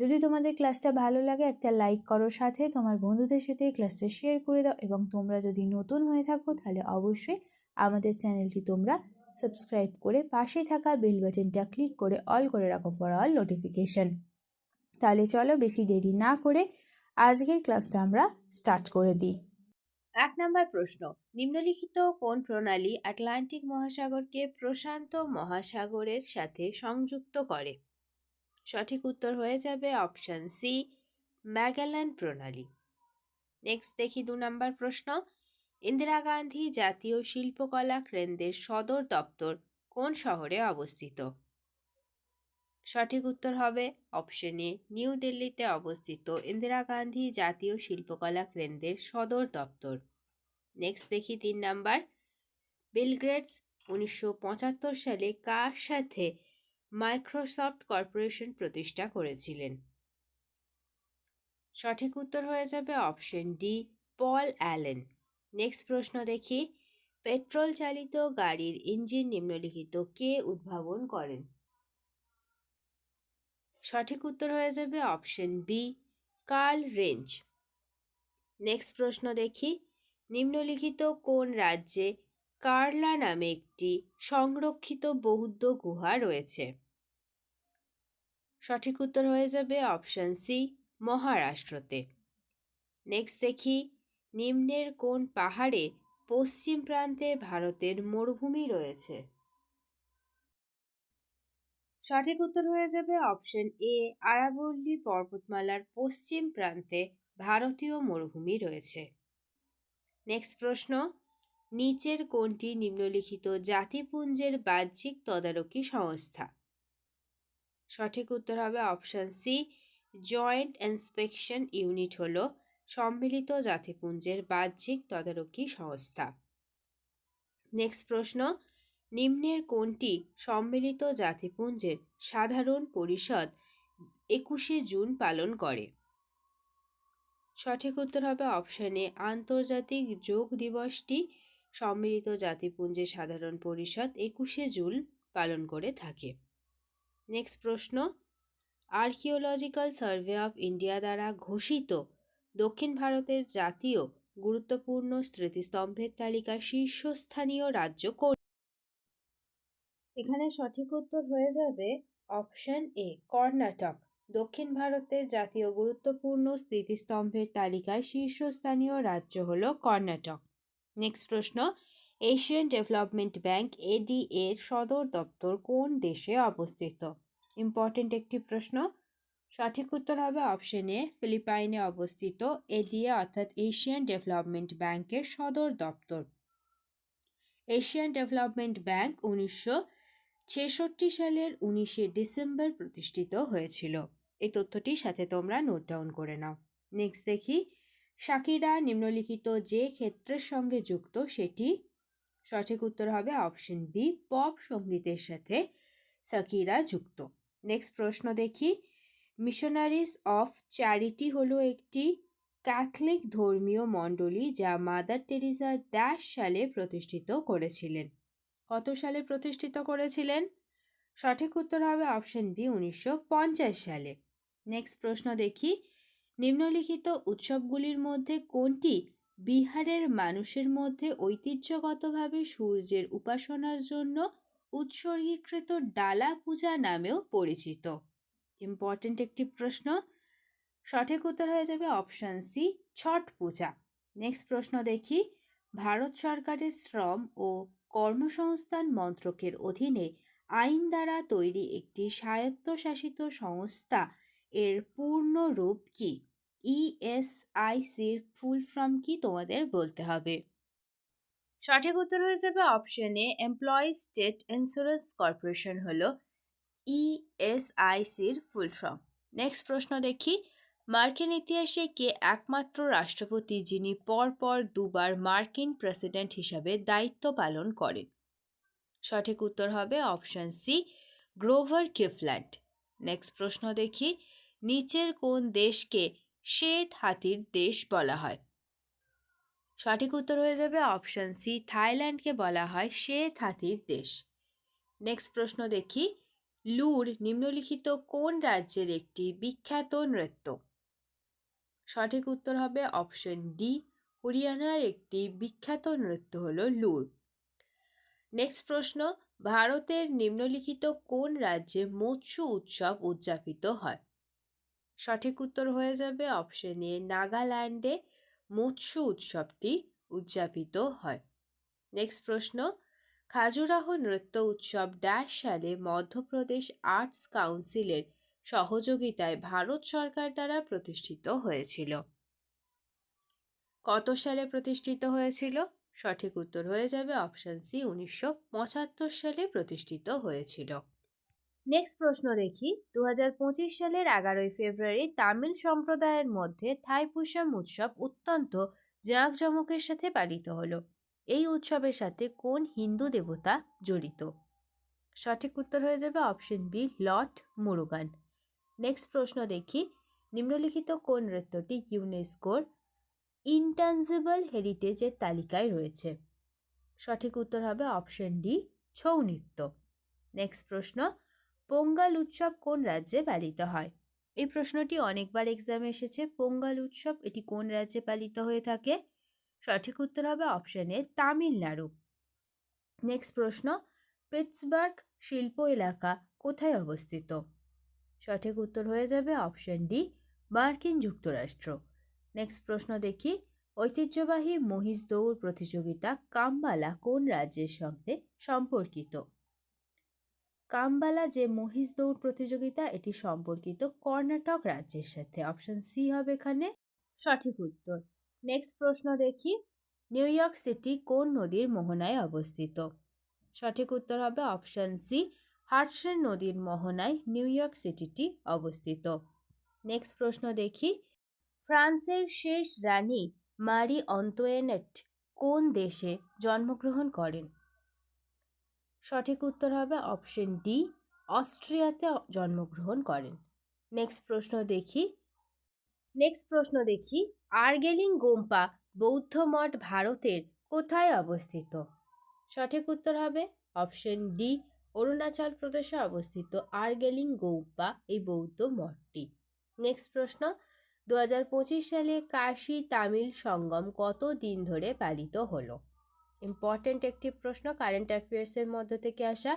যদি তোমাদের ক্লাসটা ভালো লাগে, একটা লাইক করো সাথে। তোমার বন্ধুদের সাথে ক্লাসটা শেয়ার করে দাও এবং তোমরা যদি নতুন হয়ে থাকো, তাহলে অবশ্যই আমাদের চ্যানেলটি তোমরা সাবস্ক্রাইব করে পাশে থাকা বেল বাটনটা ক্লিক করে অল করে রাখো ফর অল নোটিফিকেশন তাহলে চলো বেশি দেরি না করে আজকের ক্লাসটা আমরা স্টার্ট করে দিই। এক নম্বর প্রশ্ন, নিম্নলিখিত কোন প্রণালী আটলান্টিক মহাসাগরকে প্রশান্ত মহাসাগরের সাথে সংযুক্ত করে? সঠিক উত্তর হয়ে যাবে অপশন সি ম্যাগালান প্রণালী। নেক্সট দেখি দু নম্বর প্রশ্ন। ইন্দিরা গান্ধী জাতীয় শিল্পকলা কেন্দ্রের সদর দপ্তর কোন শহরে অবস্থিত? সঠিক উত্তর হবে অপশন এ নিউ দিল্লিতে অবস্থিত ইন্দিরা গান্ধী জাতীয় শিল্পকলা কেন্দ্রের সদর দপ্তর। নেক্সট দেখি তিন নাম্বার। বিলগ্রেডস উনিশশো সালে কার সাথে মাইক্রোসফট কর্পোরেশন প্রতিষ্ঠা করেছিলেন। সঠিক উত্তর হয়ে যাবে option D, Paul Allen. Next প্রশ্ন দেখি। পেট্রোল চালিত গাড়ির ইঞ্জিন নিম্নলিখিত কে উদ্ভাবন করেন? সঠিক উত্তর হয়ে যাবে option B, Carl Range. Next প্রশ্ন দেখি। নিম্নলিখিত কোন রাজ্যে কার্লা নামে একটি সংরক্ষিত বৌদ্ধ গুহা রয়েছে। সঠিক উত্তর হয়ে যাবে অপশন সি মহারাষ্ট্রতে। নেক্সট দেখি, নিম্নের কোন পাহাড়ে পশ্চিম প্রান্তে ভারতের মরুভূমি রয়েছে? সঠিক উত্তর হয়ে যাবে অপশন এ আরাবল্লী পর্বতমালার পশ্চিম প্রান্তে ভারতীয় মরুভূমি রয়েছে। নেক্সট প্রশ্ন নিচের কোনটি নিম্নলিখিত জাতিপুঞ্জের বাহ্যিক তদারকি সংস্থা। সঠিক উত্তর হবে option C joint inspection unit হল সম্মিলিত জাতিপুঞ্জের বাহ্যিক তদারকি সংস্থা। নেক্সট প্রশ্ন, নিম্নের কোনটি সম্মিলিত জাতিপুঞ্জের সাধারণ পরিষদ একুশে জুন পালন করে। সঠিক উত্তর হবে অপশানে আন্তর্জাতিক যোগ দিবসটি সম্মিলিত জাতিপুঞ্জের সাধারণ পরিষদ একুশে জুন পালন করে থাকে। নেক্সট প্রশ্ন আর্কিওলজিক্যাল সার্ভে অফ ইন্ডিয়া দ্বারা ঘোষিত দক্ষিণ ভারতের জাতীয় গুরুত্বপূর্ণ স্মৃতিস্তম্ভের তালিকায় শীর্ষস্থানীয় রাজ্য কোন? এখানে সঠিক উত্তর হয়ে যাবে অপশন এ, কর্ণাটক। দক্ষিণ ভারতের জাতীয় গুরুত্বপূর্ণ স্মৃতিস্তম্ভের তালিকায় শীর্ষস্থানীয় রাজ্য হল কর্ণাটক। নেক্সট প্রশ্ন এশিয়ান ডেভেলপমেন্ট ব্যাংক এডি এর সদর দপ্তর কোন দেশে অবস্থিত? ইম্পর্টেন্ট একটি প্রশ্ন, সঠিক উত্তর হবে অপশন ফিলিপাইনে অবস্থিত। এডিএ অর্থাৎ এশিয়ান ডেভেলপমেন্ট ব্যাংকের সদর দপ্তর। এশিয়ান ডেভেলপমেন্ট ব্যাংক উনিশশো ছেষট্টি সালের উনিশে ডিসেম্বর প্রতিষ্ঠিত হয়েছিল। এই তথ্যটির সাথে তোমরা নোট ডাউন করে নাও। নেক্সট দেখি শাকিরা নিম্নলিখিত যে ক্ষেত্রের সঙ্গে যুক্ত, সেটি সঠিক উত্তর হবে অপশন বি পপ সঙ্গীতের সাথে সাকিরা যুক্ত। নেক্সট প্রশ্ন দেখি। মিশনারিজ অফ চ্যারিটি হলো একটি ক্যাথলিক ধর্মীয় মণ্ডলী যা মাদার টেরিজা ড্যাশ সালে প্রতিষ্ঠিত করেছিলেন। কত সালে প্রতিষ্ঠিত করেছিলেন? সঠিক উত্তর হবে অপশন বি উনিশশো পঞ্চাশ সালে। নেক্সট প্রশ্ন দেখি। নিম্নলিখিত উৎসবগুলির মধ্যে কোনটি বিহারের মানুষের মধ্যে ঐতিহ্যগতভাবে সূর্যের উপাসনার জন্য উৎসর্গীকৃত ডালা পূজা নামেও পরিচিত? ইম্পর্টেন্ট একটি প্রশ্ন। সঠিক উত্তর হয়ে যাবে option C Chhath Puja. Next প্রশ্ন দেখি। ভারত সরকারের শ্রম ও কর্মসংস্থান মন্ত্রকের অধীনে আইন দ্বারা তৈরি একটি স্বায়ত্তশাসিত সংস্থা এর পূর্ণ রূপ কি? ইএসআইসির ফুল ফর্ম কি তোমাদের বলতে হবে? সঠিক উত্তর হয়ে যাবে অপশনে এমপ্লয়ি স্টেট ইন্স্যুরেন্স কর্পোরেশন হলো ইএসআইসির ফুল ফর্ম নেক্সট প্রশ্ন দেখি, মার্কিন ইতিহাসে কে একমাত্র রাষ্ট্রপতি যিনি পরপর দুবার মার্কিন প্রেসিডেন্ট হিসাবে দায়িত্ব পালন করেন? সঠিক উত্তর হবে option C Grover Cleveland next প্রশ্ন দেখি, নিচের কোন দেশকে শ্বেত হাতির দেশ বলা হয়। সঠিক উত্তর হয়ে যাবে অপশান সি থাইল্যান্ডকে বলা হয় শ্বেত হাতির দেশ। নেক্সট প্রশ্ন দেখি, লুর নিম্নলিখিত কোন রাজ্যের একটি বিখ্যাত নৃত্য? সঠিক উত্তর হবে অপশন ডি হরিয়ানার একটি বিখ্যাত নৃত্য হল লুর। নেক্সট প্রশ্ন, ভারতের নিম্নলিখিত কোন রাজ্যে মৎস্য উৎসব উদযাপিত হয়? সঠিক উত্তর হয়ে যাবে। অপশন এ নাগাল্যান্ডে মৎস্য উৎসবটি উদযাপিত হয়। নেক্সট প্রশ্ন, খাজুরাহ নৃত্য উৎসব ড্যাশ সালে মধ্যপ্রদেশ আর্টস কাউন্সিলের সহযোগিতায় ভারত সরকার দ্বারা প্রতিষ্ঠিত হয়েছিল। কত সালে প্রতিষ্ঠিত হয়েছিল? সঠিক উত্তর হয়ে যাবে অপশন সি উনিশশো পঁচাত্তর সালে প্রতিষ্ঠিত হয়েছিল। নেক্সট প্রশ্ন দেখি। দু হাজার পঁচিশ সালের এগারোই ফেব্রুয়ারি তামিল সম্প্রদায়ের মধ্যে থাইপুসাম উৎসব অত্যন্ত জাঁকজমকের সাথে পালিত হলো। এই উৎসবের সাথে কোন হিন্দু দেবতা জড়িত? সঠিক উত্তর হয়ে যাবে option B, Lord Murugan. Next প্রশ্ন দেখি। নিম্নলিখিত কোন নৃত্যটি ইউনেস্কোর ইনট্যাঞ্জিবল হেরিটেজের তালিকায় রয়েছে? সঠিক উত্তর হবে অপশন ডি, ছৌ নৃত্য। নেক্সট প্রশ্ন। পোঙ্গাল উৎসব কোন রাজ্যে পালিত হয়? এই প্রশ্নটি অনেকবার এক্সামে এসেছে। পোঙ্গাল উৎসব এটি কোন রাজ্যে পালিত হয়ে থাকে? সঠিক উত্তর হবে অপশন তামিলনাড়ু। নেক্সট প্রশ্ন পিটসবার্গ শিল্প এলাকা কোথায় অবস্থিত? সঠিক উত্তর হয়ে যাবে অপশন ডি মার্কিন যুক্তরাষ্ট্র। নেক্সট প্রশ্ন দেখি, ঐতিহ্যবাহী মহিষ দৌড় প্রতিযোগিতা কাম্বালা কোন রাজ্যের সঙ্গে সম্পর্কিত? কাম্বালা যে মহিষ দৌড় প্রতিযোগিতা, এটি সম্পর্কিত কর্ণাটক রাজ্যের সাথে। অপশন সি হবে এখানে সঠিক উত্তর। নেক্সট প্রশ্ন দেখি। নিউ ইয়র্ক সিটি কোন নদীর মোহনায় অবস্থিত? সঠিক উত্তর হবে অপশন সি হার্টসেন নদীর মোহনায় নিউ ইয়র্ক সিটিটি অবস্থিত। নেক্সট প্রশ্ন দেখি। ফ্রান্সের শেষ রানী মারি অন্তোয়েনেট কোন দেশে জন্মগ্রহণ করেন? সঠিক উত্তর হবে অপশন ডি, অস্ট্রিয়াতে জন্মগ্রহণ করেন। নেক্সট প্রশ্ন দেখি। নেক্সট প্রশ্ন দেখি। আর্গেলিং গোম্পা বৌদ্ধ মঠ ভারতের কোথায় অবস্থিত? সঠিক উত্তর হবে অপশন ডি, অরুণাচল প্রদেশে অবস্থিত আর্গেলিং গৌপা এই বৌদ্ধ মঠটি। নেক্সট প্রশ্ন দু হাজার পঁচিশ সালে কাশি তামিল সঙ্গম কত দিন ধরে পালিত হলো? ইম্পর্ট্যান্ট একটি প্রশ্ন কারেন্ট অ্যাফেয়ার্সের মধ্য থেকে আসা।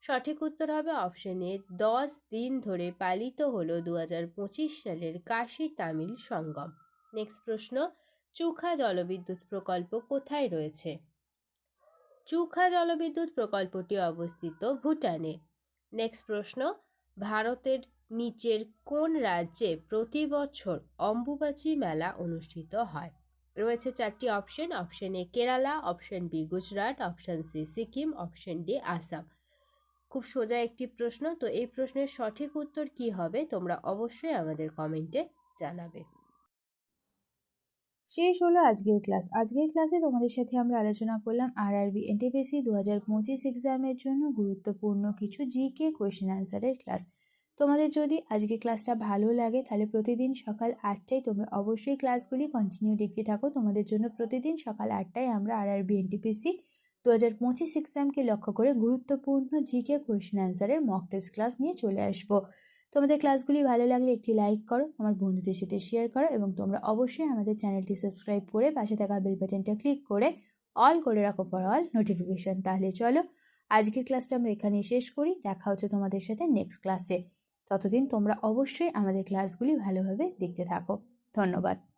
সঠিক উত্তর হবে অপশনে দশ দিন ধরে পালিত হলো দু হাজার পঁচিশ সালের কাশী তামিল সঙ্গম। নেক্সট প্রশ্ন, চুখা জলবিদ্যুৎ প্রকল্প কোথায় রয়েছে? চুখা জলবিদ্যুৎ প্রকল্পটি অবস্থিত ভুটানে। নেক্সট প্রশ্ন, ভারতের নিচের কোন রাজ্যে প্রতি বছর অম্বুবাচী মেলা অনুষ্ঠিত হয়? রয়েছে চারটি option option A Kerala option B Gujarat option C Sikkim option D Assam. খুব সোজা একটি প্রশ্ন, তো এই প্রশ্নের সঠিক উত্তর কি হবে তোমরা অবশ্যই আমাদের কমেন্টে জানাবে। শেষ হলো আজকের ক্লাস আজকের ক্লাসে তোমাদের সাথে আমরা আলোচনা করলাম আর আরবি এনটিপিসি দু হাজার পঁচিশ এক্সামের জন্য গুরুত্বপূর্ণ কিছু জিকে কোয়েশ্চেন আনসারের ক্লাস তোমাদের যদি আজকে ক্লাসটা ভালো লাগে, তাহলে প্রতিদিন সকাল আটটায় তোমরা অবশ্যই ক্লাসগুলি কন্টিনিউ দেখতে থাকো। তোমাদের জন্য প্রতিদিন সকাল আটটায় আমরা আর আরবি এনটিপিসি দু হাজার পঁচিশ এক্সামকে লক্ষ্য করে গুরুত্বপূর্ণ জিকে কোয়েশ্চেন অ্যান্সারের মক টেস্ট ক্লাস নিয়ে চলে আসব। তোমাদের ক্লাসগুলি ভালো লাগলে একটি লাইক করো, আমার বন্ধুদের সাথে শেয়ার করো এবং তোমরা অবশ্যই আমাদের চ্যানেলটি সাবস্ক্রাইব করে পাশে থাকা বেল বাটনটা ক্লিক করে অল করে রাখো ফর অল নোটিফিকেশন তাহলে চলো, আজকের ক্লাসটা আমরা এখানে শেষ করি, দেখা হচ্ছে তোমাদের সাথে নেক্সট ক্লাসে ততদিন তোমরা অবশ্যই আমাদের ক্লাসগুলি ভালোভাবে দেখতে থাকো। ধন্যবাদ।